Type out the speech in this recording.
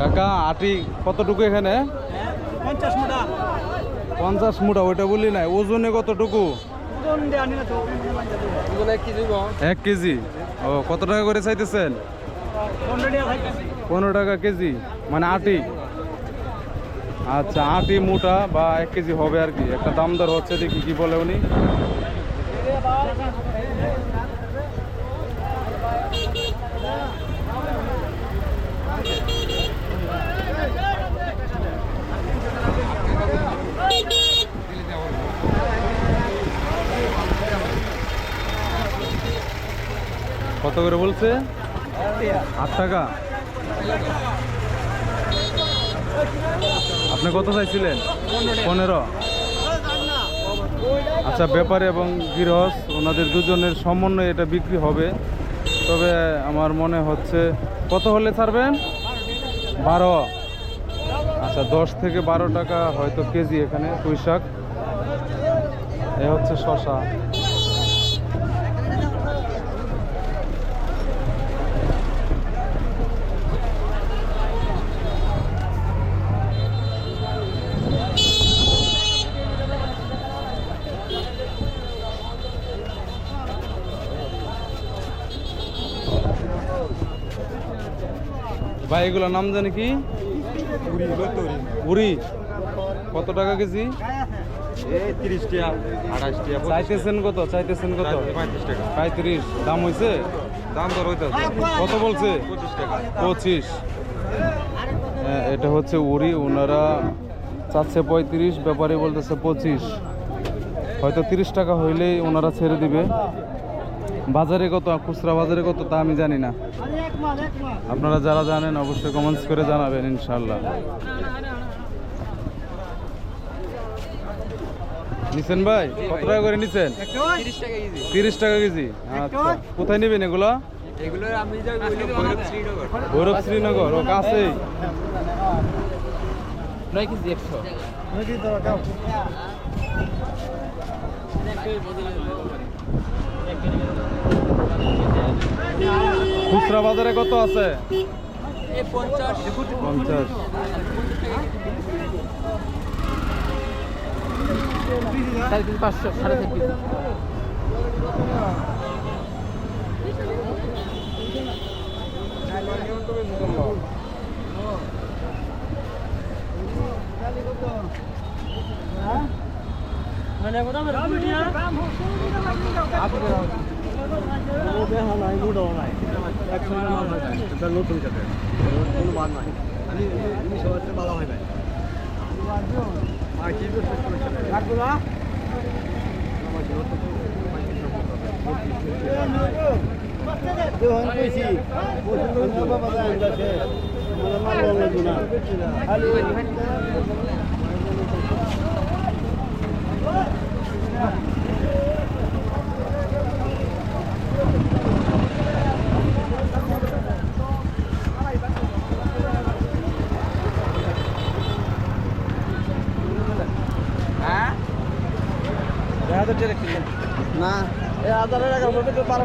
কাকা আটি কতটুকু এখানে? পঞ্চাশ মোটা। পঞ্চাশ মুঠা ওইটা বলি নাই। ওজনে কতটুকু? ওজন দিয়ে আনি না তো ওজন এক কেজি ও কত টাকা করে চাইতেছেন? পনেরো টাকা পনেরো টাকা কেজি মানে আটি। আচ্ছা আটি মোটা বা এক কেজি হবে আর কি। একটা দাম দর হচ্ছে দেখি কি বলে উনি? কত করে বলছে? আট টাকা। আপনি কত চাইছিলেন? পনেরো। আচ্ছা ব্যাপারী এবং গৃহস ওনাদের দুজনের সমন্বয়ে এটা বিক্রি হবে। তবে আমার মনে হচ্ছে, কত হলে ছাড়বেন? বারো। আচ্ছা দশ থেকে বারো টাকা হয়তো কেজি এখানে পুঁই শাক এ হচ্ছে শশা। ভাই এগুলোর নাম জানি কি? উড়ি কত টাকা কেজি? কত? কত? পঁয়ত্রিশ। দাম দাম দর কত বলছে? পঁচিশ। হ্যাঁ, এটা হচ্ছে উড়ি। ওনারা চাচ্ছে পঁয়ত্রিশ ব্যাপারী বলতেছে পঁচিশ। হয়তো তিরিশ টাকা হইলেই ওনারা ছেড়ে দিবে। বাজারে কত খুচরা বাজারে কত তা আমি জানি না। এক মাল এক মাল আপনারা যারা জানেন অবশ্যই কমেন্টস করে জানাবেন ইনশাল্লাহ নিছেন ভাই? কত টাকা করে নিছেন? তিরিশ টাকা কেজি তিরিশ টাকা কেজি? আচ্ছা। কোথায় নেবেন এগুলো? এগুলো ভৈরব শ্রীনগর। ও কাছেই। নয় কেজি একশো। খুচরা বাজারে কত আছে? পঞ্চাশ। পাঁচশো সাড়ে চার কেজি। নতুন না। এই হাজারের তো বারো